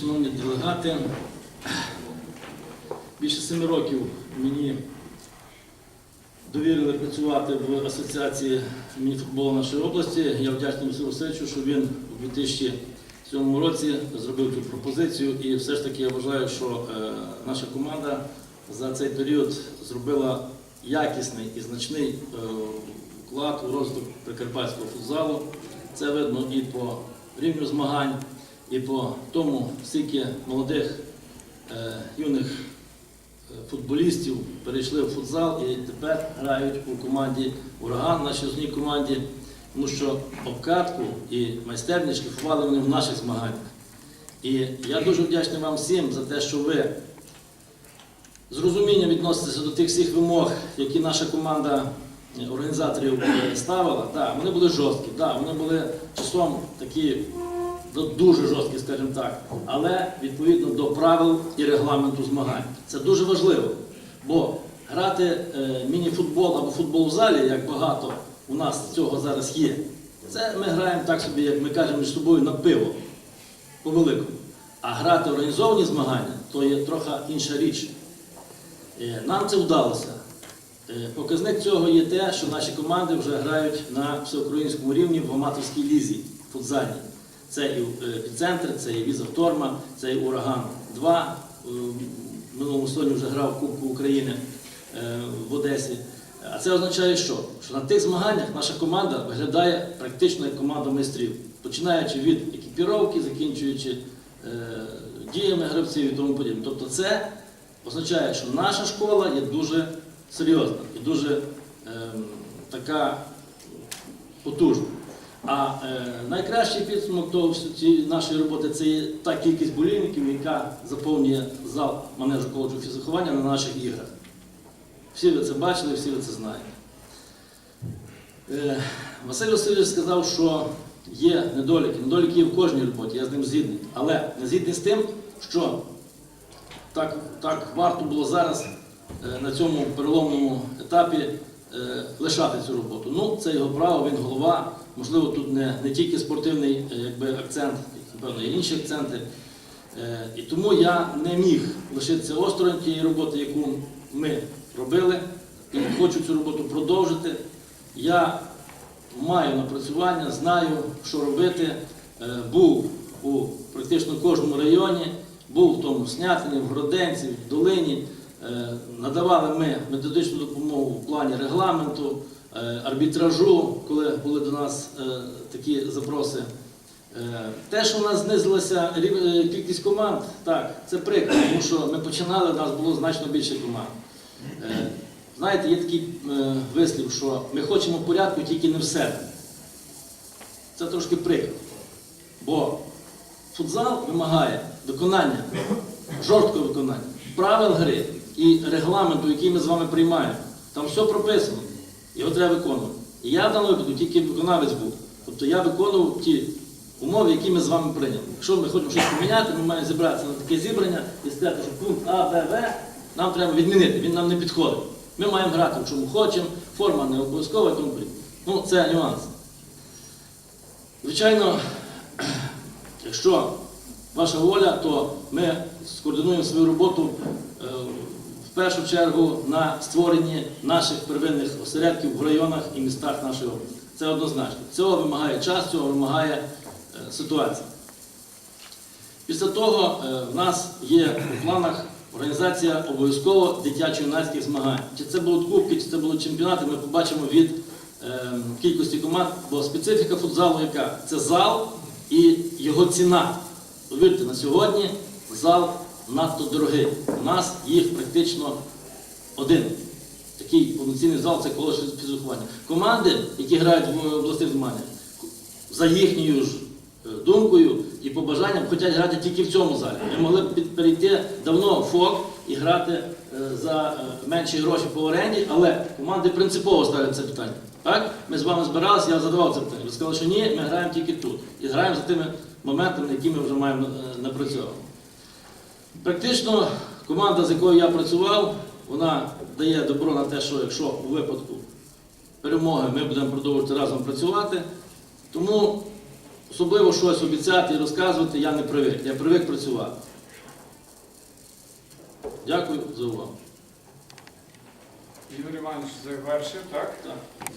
шановні делегати, більше семи років мені довірили працювати в асоціації мініфутболу нашої області. Я вдячний Василю Васильовичу, що він у 2007 році зробив цю пропозицію. І все ж таки я вважаю, що е, наша команда за цей період зробила якісний і значний е, вклад у розвиток прикарпатського футзалу. Це видно і по рівню змагань, і по тому, скільки молодих е, юних е, футболістів перейшли в футзал і тепер грають у команді Ураган, нашій основній команді, тому що обкатку і майстерність шліфували вони в наших змаганнях. І я дуже вдячний вам всім за те, що ви з розумінням відноситеся до тих всіх вимог, які наша команда організаторів е, ставила. Так, вони були жорсткі, так, вони були часом такі дуже жорсткі, скажімо так, але відповідно до правил і регламенту змагань. Це дуже важливо, бо грати е, міні-футбол або футбол в залі, як багато у нас цього зараз є, це ми граємо так собі, як ми кажемо між собою на пиво по великому. А грати організовані змагання то є трохи інша річ. Е, Нам це вдалося. Е, Показник цього є те, що наші команди вже грають на всеукраїнському рівні в аматорській лізі футзальній. Це і е, епіцентр, це і Віза Торма, це і Ураган 2. Е, В минулому сезоні вже грав Кубку України е, в Одесі. А це означає, що? Що на тих змаганнях наша команда виглядає практично як команда майстрів, починаючи від екіпіровки, закінчуючи діями гравців і тому подібне. Тобто це означає, що наша школа є дуже серйозна і дуже ем, така потужна. А е, найкращий підсумок цієї нашої роботи це є та кількість болівників, яка заповнює зал манежу коледжу фізиховання на наших іграх. Всі ви це бачили, всі ви це знаєте. Е, Василь Васильович сказав, що є недоліки. Недоліки є в кожній роботі, я з ним згідний. Але не згідний з тим, що так, так варто було зараз е, на цьому переломному етапі лишати цю роботу. Ну, це його право, він голова. Можливо, тут не, не тільки спортивний е, якби, акцент, напевно, є інші акценти. Е, І тому я не міг лишитися осторонь тієї роботи, яку ми робили, і хочу цю роботу продовжити. Я маю напрацювання, знаю, що робити. Е, Був у практично кожному районі, був в тому Снятині, в Гроденці, в Долині. Е, Надавали ми методичну допомогу в плані регламенту, е, арбітражу, коли були до нас е, такі запроси. Те, що у нас знизилася кількість команд, так, це прикро, тому що ми починали, у нас було значно більше команд. Знаєте, є такий вислів, що ми хочемо порядку тільки не в себе. Це трошки прикро. Бо футзал вимагає виконання, жорсткого виконання, правил гри і регламенту, який ми з вами приймаємо. Там все прописано. Його треба виконувати. І я в даному випадку тільки виконавець був. Тобто я виконував ті умови, які ми з вами прийняли. Якщо ми хочемо щось поміняти, ми маємо зібратися на таке зібрання і сказати, що пункт А, Б, В нам треба відмінити, він нам не підходить. Ми маємо грати в чому хочемо, форма не обов'язкова тому. Ну, це нюанс. Звичайно, якщо ваша воля, то ми скоординуємо свою роботу е, в першу чергу на створенні наших первинних осередків в районах і містах нашої області. Це однозначно. Цього вимагає час, цього вимагає е, ситуація. Після того е, в нас є у планах організація обов'язково дитячо-юнацьких змагань. Чи це будуть кубки, чи це будуть чемпіонати, ми побачимо від е, кількості команд, бо специфіка футзалу яка? Це зал і його ціна. Повірте, на сьогодні зал надто дорогий. У нас їх практично один. Такий повноцінний зал це коло фізрахування. Команди, які грають в обласних змаганнях, за їхньою ж е, думкою і побажанням хочуть грати тільки в цьому залі. Ми могли б перейти давно в ФОК і грати е, за е, менші гроші по оренді, але команди принципово ставлять це питання. Так? Ми з вами збиралися, я задавав це питання. Ви сказали, що ні, ми граємо тільки тут. І граємо за тими моментами, які ми вже маємо напрацьовані. Практично команда, з якою я працював, вона дає добро на те, що якщо у випадку перемоги ми будемо продовжувати разом працювати. Тому особливо щось обіцяти і розказувати я не привик. Я привик працювати. Дякую за увагу. Юрій Іванович завершив, так? Так.